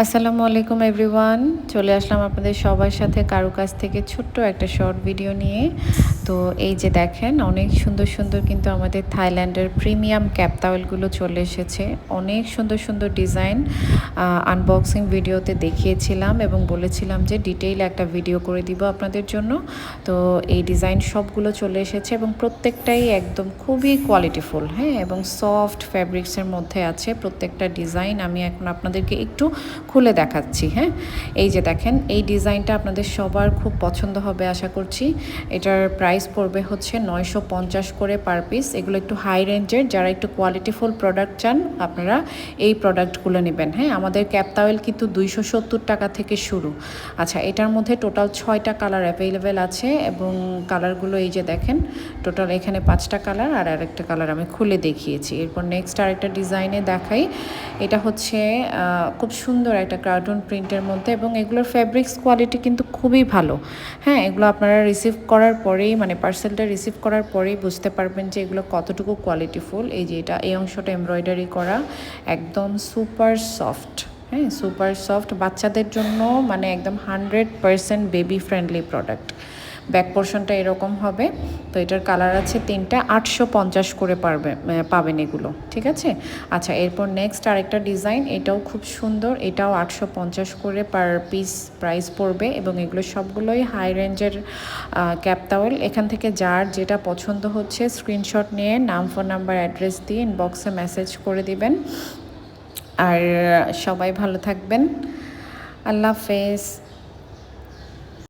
আসসালামু আলাইকুম এভরিওয়ান, চলে আসলাম আপনাদের সবার সাথে কারও কাছ থেকে ছোট্ট একটা শর্ট ভিডিও নিয়ে। তো এই যে দেখেন, অনেক সুন্দর সুন্দর কিন্তু আমাদের থাইল্যান্ডের প্রিমিয়াম ক্যাপ তাওয়েলগুলো চলে এসেছে। অনেক সুন্দর সুন্দর ডিজাইন আনবক্সিং ভিডিওতে দেখিয়েছিলাম এবং বলেছিলাম যে ডিটেইল একটা ভিডিও করে দিব আপনাদের জন্য। তো এই ডিজাইন সবগুলো চলে এসেছে এবং প্রত্যেকটাই একদম খুবই কোয়ালিটিফুল হ্যাঁ? এবং সফট ফ্যাব্রিক্সের মধ্যে আছে প্রত্যেকটা ডিজাইন আমি এখন আপনাদেরকে একটু খুলে দেখাচ্ছি হ্যাঁ? এই যে দেখেন, এই ডিজাইনটা আপনাদের সবার খুব পছন্দ হবে আশা করছি। এটার প্রাইস পড়বে হচ্ছে নয়শো পঞ্চাশ করে পার পিস এগুলো একটু হাই রেঞ্জের যারা একটু কোয়ালিটিফুল প্রোডাক্ট চান, আপনারা এই প্রোডাক্টগুলো নেবেন। হ্যাঁ আমাদের ক্যাপ তাওয়েল কিন্তু দুইশো সত্তর টাকা থেকে শুরু। আচ্ছা এটার মধ্যে টোটাল ছয়টা কালার অ্যাভেলেবেল আছে এবং কালারগুলো এই যে দেখেন টোটাল এখানে পাঁচটা কালার আর আরেকটা কালার আমি খুলে দেখিয়েছি। এরপর নেক্সট আরেকটা ডিজাইনে দেখাই। এটা হচ্ছে খুব সুন্দর একটা কার্টুন প্রিন্টের মধ্যে এবং এগুলোর ফ্যাব্রিক্স কোয়ালিটি কিন্তু খুবই ভালো। হ্যাঁ এগুলো আপনারা রিসিভ করার পরেই মানে পার্সেলটা রিসিভ করার পরেই বুঝতে পারবেন যে এগুলো কতটুকু কোয়ালিটিফুল এই যে এটা, এই অংশটা এমব্রয়ডারি করা, একদম সুপার সফট হ্যাঁ সুপার সফট বাচ্চাদের জন্য মানে একদম hundred percent baby friendly product back পোর্শনটা এরকম হবে। তো এটার কালার আছে তিনটা, আটশো পঞ্চাশ করে পারবে পাবেন এগুলো, ঠিক আছে? আচ্ছা এরপর নেক্সট আরেকটা ডিজাইন এটাও খুব সুন্দর, এটাও আটশো পঞ্চাশ করে পার পিস প্রাইস পড়বে এবং এগুলো সবগুলোই হাই রেঞ্জের ক্যাপ তাওয়েল এখান থেকে যার যেটা পছন্দ হচ্ছে স্ক্রিনশট নিয়ে নাম ফোন নাম্বার অ্যাড্রেস দিয়ে ইনবক্সে মেসেজ করে দিবেন। আর, সবাই ভালো থাকবেন। আল্লাহ হাফেজ।